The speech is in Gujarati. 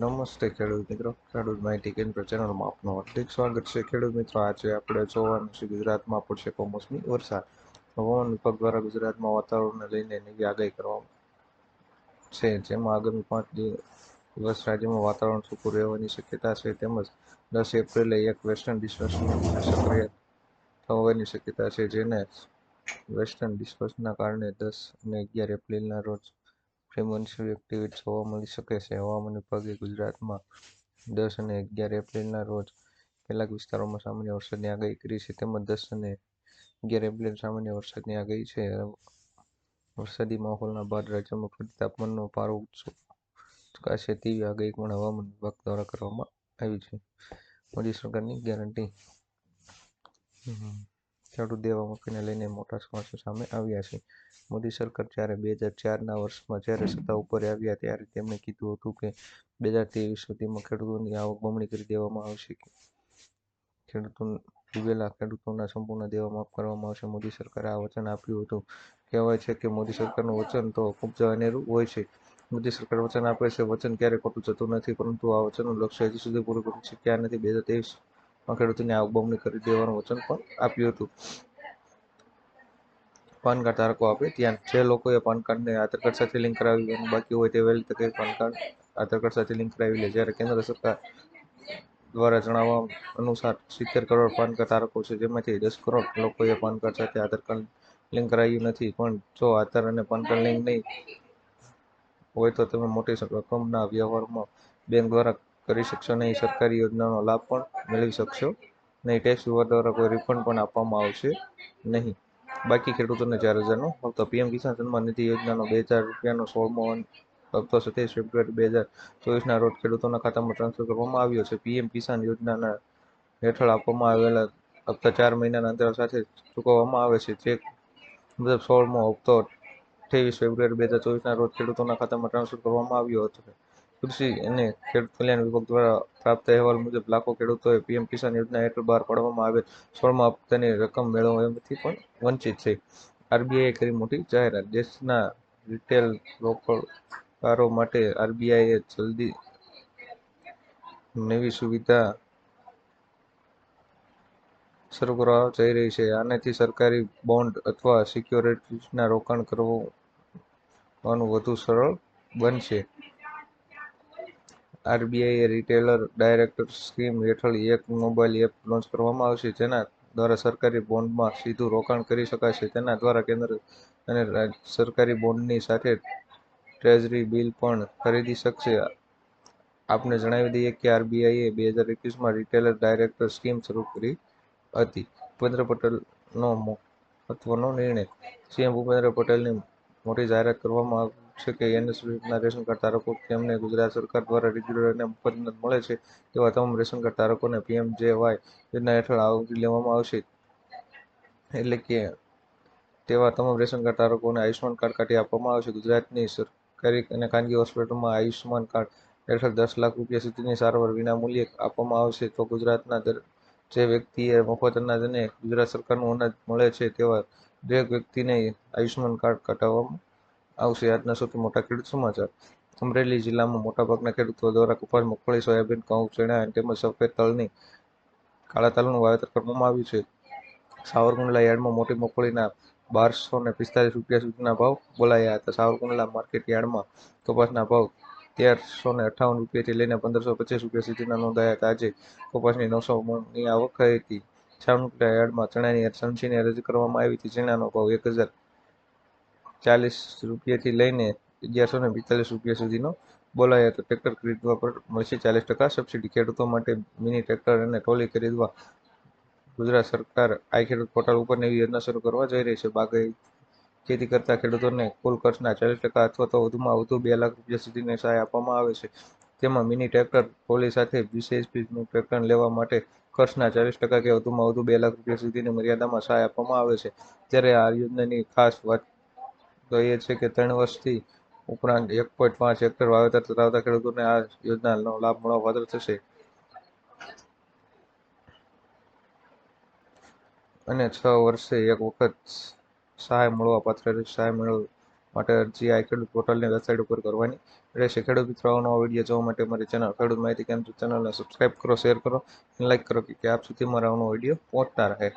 નમસ્તે ખેડૂત મિત્રો. ખેડૂત માહિતી કેન્દ્ર ચેનલમાં આપનું હાર્દિક સ્વાગત છે. ખેડૂત મિત્રો, આજે આપણે જોવાનું છે ગુજરાતમાં પડશે કમોસમી વરસાદ. હવામાન વિભાગ દ્વારા ગુજરાતમાં વાતાવરણને લઈને નવી આગાહી કરવામાં છે. જેમાં આગામી પાંચ દિવસ રાજ્યમાં વાતાવરણ સૂકું રહેવાની શક્યતા છે. તેમજ દસ એપ્રિલે એક વેસ્ટર્ન ડિસ્ટર્બન્સ સક્રિય થવાની શક્યતા છે. જેને વેસ્ટર્ન ડિસ્ટર્બન્સના કારણે દસ અને અગિયાર એપ્રિલના રોજ ફ્રીક્વન્સી એક્ટિવિટ જોવા મળી શકે છે. હવામાન વિભાગે ગુજરાતમાં દસ અને અગિયાર એપ્રિલના રોજ કેટલાક વિસ્તારોમાં સામાન્ય વરસાદની આગાહી કરી છે. તેમજ દસ અને અગિયાર એપ્રિલ સામાન્ય વરસાદની આગાહી છે. વરસાદી માહોલના બાદ રાજ્યમાં ફરી તાપમાનનો પારો ચુકાશે તેવી આગાહી પણ હવામાન વિભાગ દ્વારા કરવામાં આવી છે. મોદી સરકારની ગેરંટી. ખેડૂત દેવા માફીને લઈને મોટા સમાચાર સામે આવ્યા છે. મોદી સરકાર જ્યારે બે હજાર ચારના વર્ષમાં જ્યારે સત્તા ઉપર આવ્યા ત્યારે તેમણે કીધું હતું કે બે હજાર ત્રેવીસ સુધીમાં ખેડૂતોની આવક બમણી કરી દેવામાં આવશે. ખેડૂતો ડૂબેલા ખેડૂતોના સંપૂર્ણ દેવા માફ કરવામાં આવશે. મોદી સરકારે આ વચન આપ્યું હતું. કહેવાય છે કે મોદી સરકારનું વચન તો ખૂબ જ અનેરું હોય છે. મોદી સરકાર વચન આપે છે. વચન ક્યારેય ખોટું જતું નથી, પરંતુ આ વચનનું લક્ષ્ય હજી સુધી પૂરું કરી શક્યા નથી? બે હજાર ત્રેવીસમાં ખેડૂતોની આવક બમણી કરી દેવાનું વચન પણ આપ્યું હતું. પાન કાર્ડ ધારકો આપે ત્યાં જે લોકોએ પાન કાર્ડને આધાર કાર્ડ સાથે લિંક અને બાકી હોય તે વહેલી તકે પાન કાર્ડ આધાર કાર્ડ સાથે લિંક કરાવી લે. જ્યારે કેન્દ્ર સરકાર દ્વારા જણાવવા અનુસાર સિત્તેર કરોડ પાન કાર્ડ ધારકો છે, જેમાંથી દસ કરોડ લોકોએ પાન કાર્ડ સાથે આધાર કાર્ડ લિંક કરાવ્યું નથી. પણ જો આધાર અને પાન કાર્ડ લિંક નહીં હોય તો તમે મોટી રકમના વ્યવહારમાં બેંક દ્વારા કરી શકશો નહીં સરકારી યોજનાનો લાભ પણ મેળવી શકશો નહીં ટેક્સ વિભાગ દ્વારા કોઈ રિફંડ પણ આપવામાં આવશે નહીં. બાકી ખેડૂતોને ચાર હજારનો હપ્તો. પીએમ કિસાન સન્માન નિધિ યોજનાનો બે હજાર રૂપિયાનો સોળમો હપ્તો સત્યાવીસ ફેબ્રુઆરી બે હજાર ચોવીસના રોજ ખેડૂતોના ખાતામાં ટ્રાન્સફર કરવામાં આવ્યો છે. પીએમ કિસાન યોજનાના હેઠળ આપવામાં આવેલા હપ્તા ચાર મહિનાના અંતરાલ સાથે ચૂકવવામાં આવે છે. જે મુજબ સોળમો હપ્તો અઠ્ઠાવીસ ફેબ્રુઆરી બે હજાર ચોવીસના રોજ ખેડૂતોના ખાતામાં ટ્રાન્સફર કરવામાં આવ્યો હતો. કૃષિ અને ખેડૂત કલ્યાણ વિભાગ દ્વારા પ્રાપ્ત અહેવાલ મુજબ લાખો ખેડૂતોએ પીએમ કિસાન યોજના હેઠળ બહાર પાડવામાં આવેલ સોળમા હપ્તાની રકમ મેળવવાથી પણ વંચિત છે. આરબીઆઈએ કરી મોટી જાહેરાત. દેશના રિટેલ રોકાણકારો માટે આરબીઆઈએ જલ્દી નવી સુવિધા શરૂ કરવા જઈ રહી છે. આનાથી સરકારી બોન્ડ અથવા સિક્યોરિટીઝના રોકાણ કરવાનું વધુ સરળ બનશે. આરબીઆઈએ રિટેલર ડાયરેક્ટર સ્કીમ હેઠળ એક મોબાઈલ એપ લોન્ચ કરવામાં આવશે. જેના દ્વારા સરકારી બોન્ડમાં સીધું રોકાણ કરી શકાશે. તેના દ્વારા કેન્દ્ર અને સરકારી બોન્ડની સાથે ટ્રેઝરી બિલ પણ ખરીદી શકશે. આપને જણાવી દઈએ કે આરબીઆઈએ બે હજાર એકવીસમાં રિટેલર ડાયરેક્ટર સ્કીમ શરૂ કરી હતી. ભૂપેન્દ્ર પટેલનો મહત્વનો નિર્ણય. સીએમ ભૂપેન્દ્ર પટેલની મોટી જાહેરાત કરવામાં છે કે એનએસબીના રેશન કાર્ડ ધારકો જેમને ગુજરાત સરકાર દ્વારા રેગ્યુલરને મફત મદદ મળે છે તેવા તમામ રેશન કાર્ડ ધારકોને પીએમજેવાય યોજના હેઠળ આવરી લેવામાં આવશે. એટલે કે તેવા તમામ રેશન કાર્ડ ધારકોને આયુષ્યમાન કાર્ડ કાઢી આપવામાં આવશે. ગુજરાતની સરકારી અને ખાનગી હોસ્પિટલમાં આયુષ્યમાન કાર્ડ હેઠળ દસ લાખ રૂપિયા સુધીની સારવાર વિનામૂલ્યે આપવામાં આવશે. તો ગુજરાતના જે વ્યક્તિએ મફત અનાજ અને ગુજરાત સરકારનું અનાજ મળે છે તેવા દરેક વ્યક્તિને આયુષ્યમાન કાર્ડ કઢાવવામાં આવશે આજના સૌથી મોટા ખેડૂત સમાચાર. અમરેલી જિલ્લામાં મોટાભાગના ખેડૂતો દ્વારા કપાસ, મગફળી, સોયાબીન, ઘઉં, ચણા તેમજ સફેદ તલની, કાળા તલનું વાવેતર કરવામાં આવ્યું છે. સાવરકુંડલા યાર્ડમાં મોટી મગફળીના બારસો ને પિસ્તાલીસ રૂપિયા સુધીના ભાવ બોલાયા હતા. સાવરકુંડલા માર્કેટ યાર્ડમાં કપાસના ભાવ તેરસો ને અઠાવન રૂપિયાથી લઈને પંદરસો પચીસ રૂપિયા સુધીના નોંધાયા હતા. આજે કપાસની નવસો મણની આવક થઈ હતી. સાવરકુંડલા યાર્ડમાં ચણાની સંચીને રજૂ કરવામાં આવી હતી. ચણાનો ભાવ એક હજાર ચાલીસ રૂપિયાથી લઈને અગિયારસો ને પિસ્તાલીસ રૂપિયા સુધીનો બોલાયો હતો. ટ્રેક્ટર ખરીદવા પર મળશે ચાલીસ ટકા સબસિડી ખેડૂતો માટે મિની ટ્રેક્ટર અને ટ્રોલી ખરીદવા ગુજરાત સરકાર આઈ ખેડૂત પોર્ટલ ઉપર નવી યોજના શરૂ કરવા જઈ રહી છે. બાગાયત ખેતી કરતા ખેડૂતોને કુલ ખર્ચના ચાલીસ ટકા અથવા તો વધુમાં વધુ બે લાખ રૂપિયા સુધીની સહાય આપવામાં આવે છે. તેમાં મિની ટ્રેક્ટર, ટ્રોલી સાથે વીસ એચપીનું ટ્રેક્ટર લેવા માટે ખર્ચના ચાલીસ ટકા કે વધુમાં વધુ બે લાખ રૂપિયા સુધીની મર્યાદામાં સહાય આપવામાં આવે છે. ત્યારે આ યોજનાની ખાસ વાત તો એ છે કે ત્રણ વર્ષથી ઉપરાંત એક પોઈન્ટ પાંચ હેક્ટર વાવેતર ધરાવતા ખેડૂતોને આ યોજનાનો લાભ મળવા પાત્ર થશે. અને છ વર્ષે એક વખત સહાય મળવા પાત્ર સહાય મેળવવા માટે અરજી આ ખેડૂત પોર્ટલની વેબસાઇટ ઉપર કરવાની રહેશે. ખેડૂત મિત્રોનો વીડિયો જોવા માટે મારી ચેનલ ખેડૂત માહિતી કેન્દ્ર ચેનલને સબસ્ક્રાઇબ કરો શેર કરો લાઈક કરો કે આપ સુધી મારા આવનો વીડિયો પહોંચતા રહે.